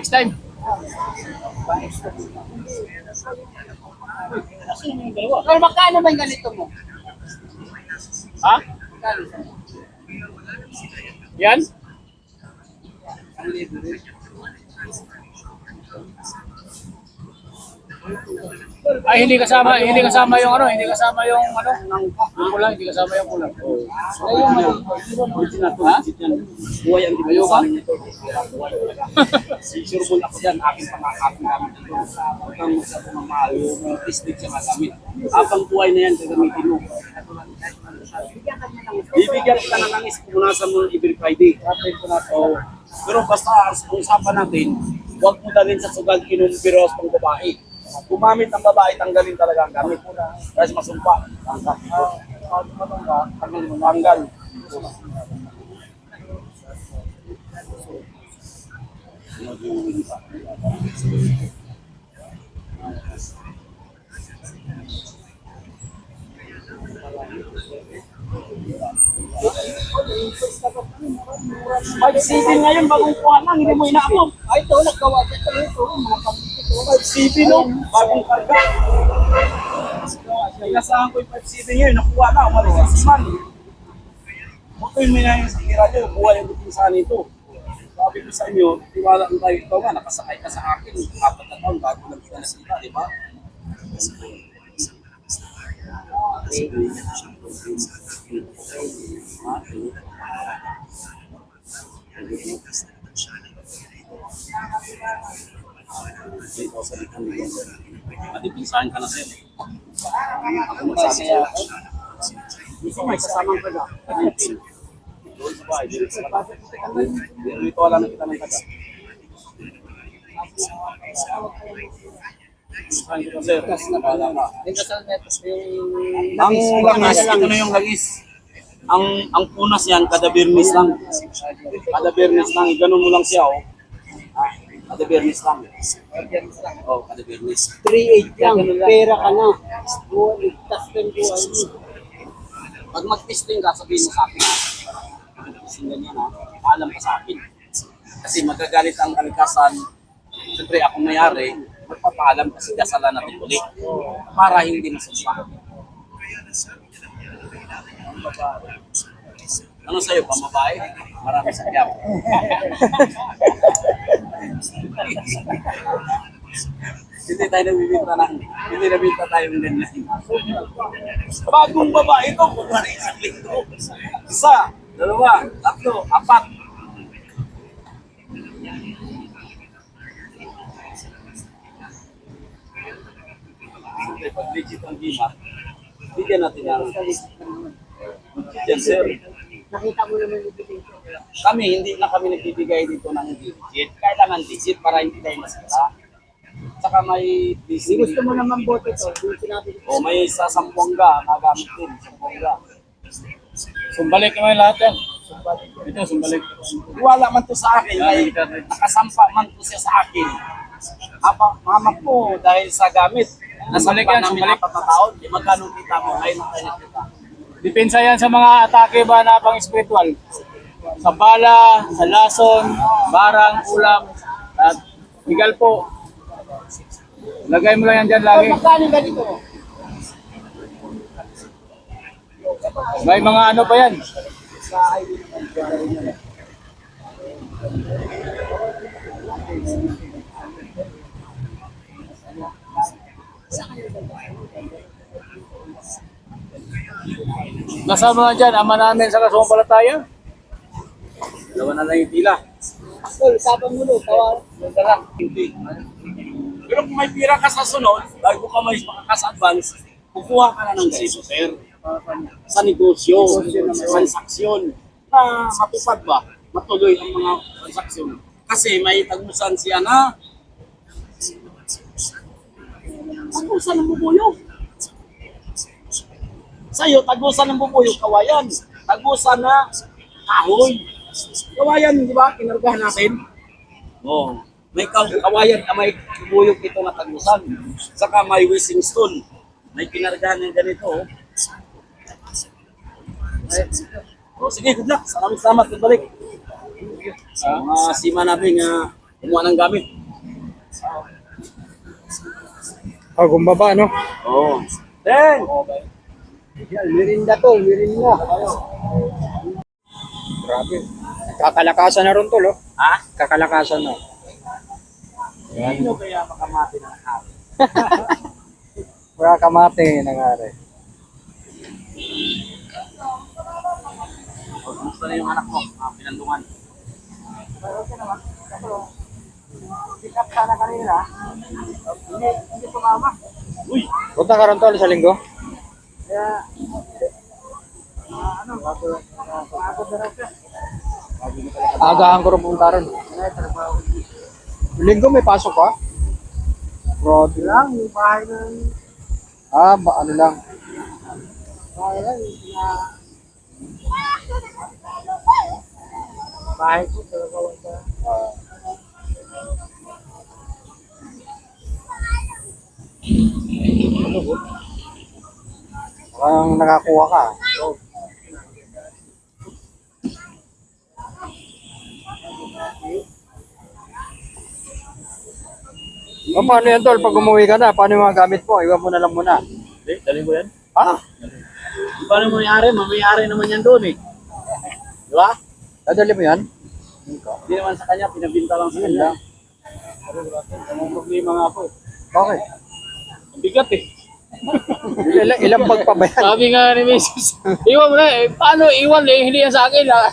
Next time. Pero magkano ba ganito mo? Ha? Yan? Ang. Ay, hindi kasama, hindi kasama yung ano, hindi kasama yung ano, yung kulang, hindi kasama yung kulang. Ayun, Ha? Buhay ang Ayaw ka? dinusan nito. Sure ako dyan, aking pangakapin namin ito. Huwag kang masyado ng mahal, yung tistig siya magamit. Habang buhay na yan, gagamitin mo. Bibigyan kita ng langis, punasan mo every Friday. So, pero basta ang usapan natin, huwag mo dalhin sa sugal kinumpiros pang babae. Gumamit ng babae, tanggalin talaga ang gamit. Kasi masumpa. Tanggal. Tanggal. Tanggal. Five seven ngayon, bagong kuha lang, hindi mo inaabot. Ay, ito, naggawa siya ito. Ito, mga pamilya. Five seven no, bagong karga. Inasahan ko yung five seven ngayon, nakuha na, umalis sa siman. Huwag kayo may nangyayon sa kira nyo, buhay ang bitinsahan nito. Sabi ko sa inyo, tiwala ang tayo ikaw nga, nakasakay ka sa akin, apat na taon bago lang kita nasita, di ba? Matipinsahan ka na sir. Ako magsabi sa'yo. Gusto may kasamang taga. 19. Doon sa bahay, dito wala na kita ng taga. Pinsahan. Ang langis, ito na yung langis. Ang ang punas yan, kada birnis lang. Kada birnis lang, ganun mo lang siya, oh. Ah, kada birnis lang. Oh, kada birnis. 3.8 lang, pera ka na. Buwan, ligtas yung buhay mo. Pag mag-testing ka, sabihin mo sa akin. Testing ganyan ha, alam ka sa akin. Kasi magagalit ang kalikasan. Siyempre akong mayari, magpapaalam kasi dasalan natin ulit. Para hindi masumpa. Ano sa'yo, pamabae? Marami sa kiyap. hindi tayo nabibinta ng, hindi nabibinta tayo ng ganyan. Bagong babae ito, kung isang linggo. Isa, dalawa, tatlo, apat. Siyempre, pag legit ang gimat, bigyan natin yan. Yan, sir. Nakita mo naman yung ebidensya. Kami, hindi na kami nagbibigay dito ng digit. Kailangan digit para hindi tayo masira. Saka may Hindi busy. gusto mo naman bote to. Yung sinabi ko. O may sa sampungga, nagamit din, sampungga. Sumbalik naman lahat yan. Ito, sumbalik. Wala man to sa akin, may nakasampa man to siya sa akin. Apa, mama ko, dahil sa gamit, Sumbalik nasampa yan, sumbalik. apat na taon, di magkano kita mo, ay nakaya kita. Depensa yan sa mga atake ba na pang spiritual. Sa bala, sa lason, barang, ulam, at legal po. Lagay mo lang yan dyan lagi. May mga ano pa yan. Nasama na dyan, ama namin sa kasumpalataya. Dalawa na lang yung tila. Tol, saban mo no. Tawa. Ganda lang. Hindi. Pero kung may pira ka sa sunod, bago ka may makakas-advance, kukuha ka na ng sito, sir. Sa negosyo, sa transaksyon, na matupad ba? Matuloy ang mga transaksyon. Kasi may tagusan siya na tagusan ng bubuyog. Sa'yo, tagusan ng bubuyog, kawayan. Tagusan na kahoy. Kawayan, di ba? Kinargahan natin. Oo. May kaw- kawayan na may bubuyog ito na tagusan. Saka may wishing stone. May kinargahan ng ganito. Oh. Oh, sige, good luck. Salamat. Good balik. Sa mga sima namin nga Kumuha ng gamit. Oh, gumbaba, no? Oo. Then, Yan, mirinda tol, mirinda. Grabe. Kakalakasan na ron tol, oh. ha? Kakalakasan na. Sino kaya makamati ng hapon? Wala kamate nangyari. O, gusto na yung anak mo, mga pinandungan. Pick up sana kanina. Hindi, hindi sumama. Uy, Punta ka ron tol sa linggo? Kaya, ah, ano, bago, na. Agahan ko rin punta trabaho. Linggo may pasok ka? Grabe. lang, yung bahay ng Ah, ba, ano lang. bahay lang, na bahay ko, talaga wala. Ah. Ano po? Parang nakakuha ka. O paano yan tol? Pag umuwi ka na, paano yung mga gamit mo? Iwan mo na lang muna. Hindi, dali mo yan. Ah, Paano may-ari? Mamayari naman yan doon eh. Di ba? dadali mo yan? Hindi naman sa kanya, pinabinta lang sa Yun kanya. lang. Ang problema nga po. Okay. Ang bigat eh. Ilang, ilang pagpabayan? Sabi nga ni Mrs. iwan mo na eh. Paano iwan eh? Hindi yan sa akin ah.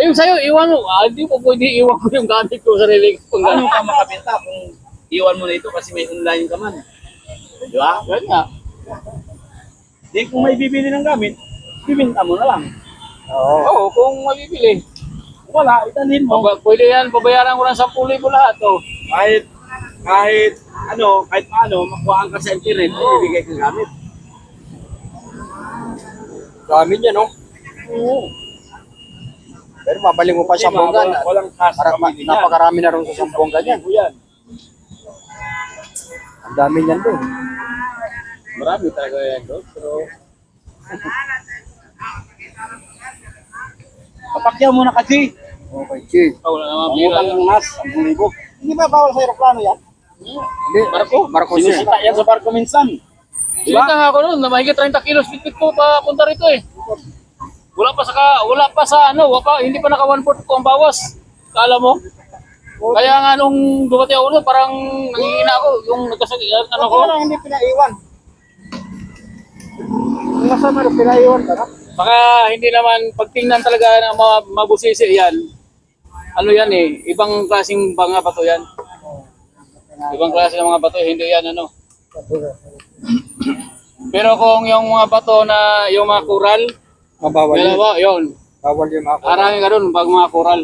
Ayun sa'yo, iwan mo. Ah, hindi po pwede iwan ko yung gamit ko sarili ko. Paano ka makabenta kung iwan mo na ito kasi may online ka man? Di ba? Yan nga. Di kung may bibili ng gamit, bibinta mo na lang. Oo. Oo, kung mabibili. Kung wala, itanhin mo. Pag, pwede yan, pabayaran ko ng 10,000 lahat. Oh. Kahit, kahit, ano, kahit paano, makuhaan ka sa internet, ibibigay kang gamit. Dami niya, no? Oo. Pero mabaling mo pa sa bongga. walang- walang cash Para, ma- pamili niyan. napakarami na rin sa sambongga niyan. Yan. Ang dami niyan doon. Marami talaga yan doon, pero... Papakyaw mo na kasi. Okay, Chi. Oh, wala naman Ang utang ng nas, 10,000. Hindi ba bawal sa aeroplano yan? Hindi, Marco, Marco siya. Sinisita yan sa barko minsan. Diba? nga ako noon, na mahigit 30 kilos bitbit ko pa punta rito eh. Wala pa sa ka, wala pa sa ano, wala pa, hindi pa naka 1 ko ang bawas. Kala mo? Kaya nga nung dumating ako doon, parang nangihina ako, yung nagkasakit, ano ko, Ano hindi pinaiwan? Kung nasa meron, pinaiwan ka na? baka hindi naman, pagtingnan talaga ng mga mabusisi yan, ano yan eh, ibang klaseng mga bato yan. Ibang klase ng mga bato, hindi yan ano. Pero kung yung mga bato na, yung mga kural, Mabawal yun. dalawa, yun. Bawal yung ako. Arangin ka doon pag mga kural.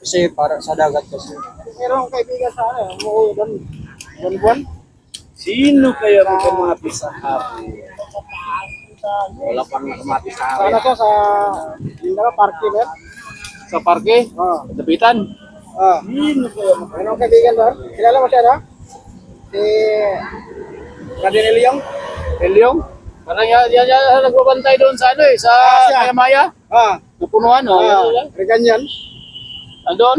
Kasi para sa dagat kasi. Meron akong kaibigan sa ano, umuwi doon. Buwan-buwan. Sino kaya magkamati sa hapon? Wala pang nakamati sa Sa ano hapon. to, sa Mindanao, parke ba? yan? Sa parke, Oo. tapitan. Ah. Meron akong kaibigan doon. Kilala mo siya, no? Si Cardinal Leong. Elyong. Parang yan, yan, yan, nagbabantay doon sa ano eh, sa Ah, siya. Maya Maya. Ah. Napunuan, oh. Ah, Yan, yan. Reganyan. Andun.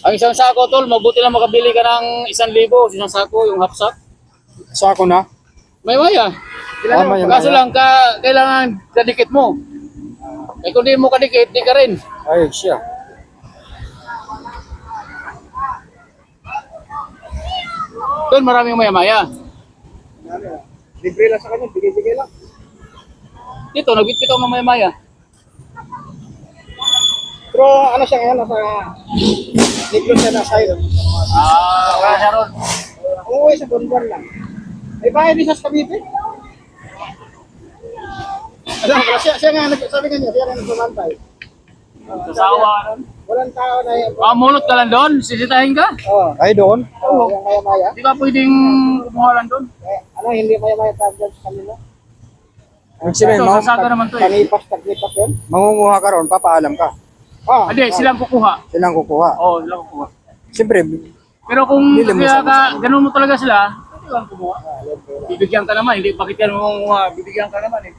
Ang isang sako, tol, mabuti lang makabili ka ng isang libo, isang sako, yung half sack. Sako na. May maya. Ah, may Kaso maya. lang, ka, kailangan kadikit mo. Eh kung di mo kadikit, di ka rin. Ay, siya. Doon maraming maya maya. Libre lang sa kanya, bigay-bigay lang. Dito, nagbitbit ako ng maya maya. Pero ano siya ngayon, nasa Negros siya na side. Ah, wala siya ron. Umuwi sa Bonbon lang. May bahay din siya sa Cavite. Alam siya, siya nga, sabi nga niya, siya nga nagbabantay. Sa sawa ron. Walang tao na yun. Ah, mulot ka lang doon, sisitahin ka. Oo. Ay, doon. Oo, yung maya-maya. Di ka pwedeng kumuha lang doon. Eh, ano, hindi maya-maya tawag dyan sa kanila. Ang sabihin, Ito, mang, sasaga naman to eh. Tanipas, taglipas yun. mangunguha ka ron, papaalam ka. Ah, Hindi, silang kukuha. Silang kukuha. Oo, silang kukuha. Siyempre, Pero kung Hindi kaya ka, ganun mo talaga sila, pwede kang kumuha. Bibigyan ka naman, hindi bakit yan mo kumuha, bibigyan ka naman eh.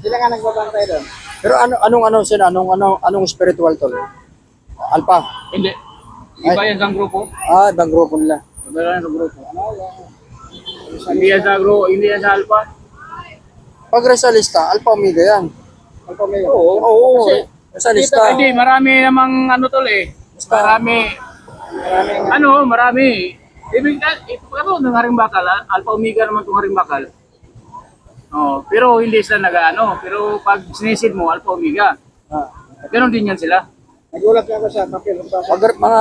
sila nga nagbabantay doon. pero ano anong ano sila, anong ano anong spiritual tol? Alpha. Hindi. Iba yan sa grupo. Ah, ibang grupo nila. Iba yan sa grupo. Hindi yan sa grupo, hindi yan sa Alpha. Pag Rizalista, Alpha Omega yan. Alpha Omega. Oo, oo. Kasi, Rizalista. Hindi, marami namang ano tol eh. Marami. maraming Ano, marami. Ibig ano ng haring bakal, ah. Alpha Omega naman itong haring bakal. Oh, pero hindi sila nag-ano. Pero pag sinisid mo, Alpha Omega. ah, Ganon din yan sila. Nagulat nga ako sa papel. Pag mga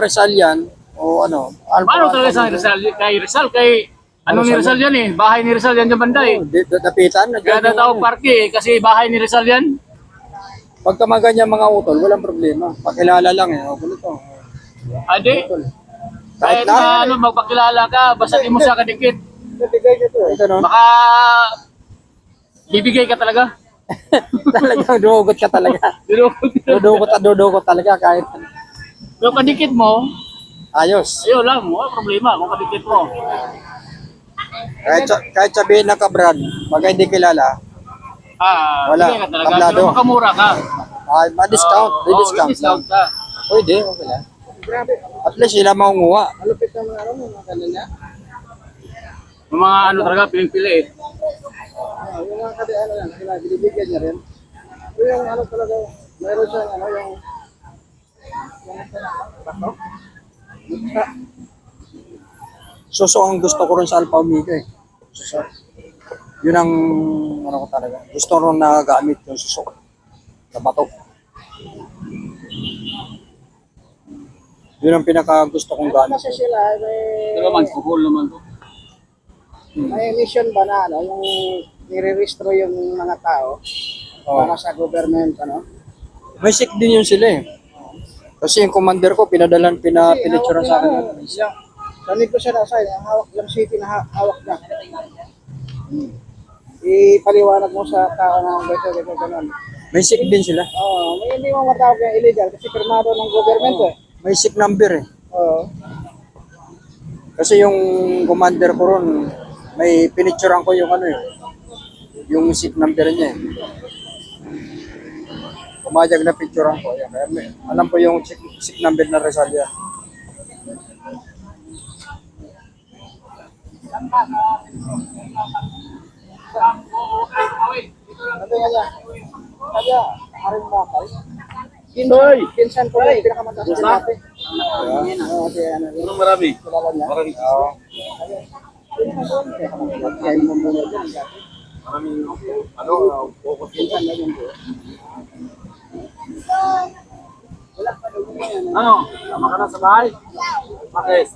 Rizal yan, o ano, Alpha. Paano talaga sa Rizal? Kay Rizal, kay... Ano ni Rizal yan eh? Bahay ni Rizal yan dyan banda eh. Oh, di- di- Dapitan. Kaya natawag parke eh, kasi bahay ni Rizal yan. Pagka mga ganyan mga utol, walang problema. Pakilala lang eh. O, ganito. Ade, Kahit kahit na. na ano, magpakilala ka, basta di mo sa kadikit. nabigay niyo to eh. Ito no? Baka bibigay ka talaga. Talagang dugot ka talaga. Pero Dudukot at dudukot talaga kahit pero kadikit mo, ayos. ayun lang, wala problema kung kadikit mo. Kahit, kahit sabihin na kabrad, pag hindi kilala, Ah, Wala, bigay ka talaga. tablado. Pero makamura ka. ay, ma-discount. Oo, May discount lang. discount ka. Pwede, okay lang. Grabe. At least sila maunguha. Malupit na mga ano, mga kanila. Yung mga ano talaga, piling-pili eh. Ah, yung mga kadi ano yan, sila binibigyan niya rin. So yung ano talaga, mayroon siyang ano, yung bato. Suso ang gusto ko rin sa Alpha Omega eh. Suso. Yun ang ano ko talaga. Gusto ko rin nagagamit yung suso. Sa bato. Yun ang pinaka gusto kong gamit. Kasi sila, may, Ito naman, kuhol naman to. May mission ba na ano, yung nire-restro yung mga tao Oh. para sa government, ano. May sick din yun sila eh. Kasi yung commander ko, pinadalan, pina, pinitsura sa akin. Yung, sa negosyo na sa'yo, ang hawak yung city na ha- hawak na. Ipaliwanag mo sa tao na ganito, ganito, ganun. May sick din sila. Oo, may hindi mo matawag yung illegal kasi pirmado ng government eh. May sick number eh. Oo. Kasi yung commander ko ron, may pinicturean ko yung ano eh, yung seat number niya eh. Pumayag na picturean ko. Yan. Kaya may, alam ko yung seat, seat number na Resalia. Sabi nga niya, sabi nga, haring bakal. Kinsan, kinsan ko pinakamataas na natin. Ano, marami? niya. Marami. Kinsan ko, pinakamataas. Kaya yung mumuna dyan, dati. Marami. Ano? Focus Kinsan na yun doon. Wala pa daw yun. Ano? Tama ka na sa bahay? Bakit?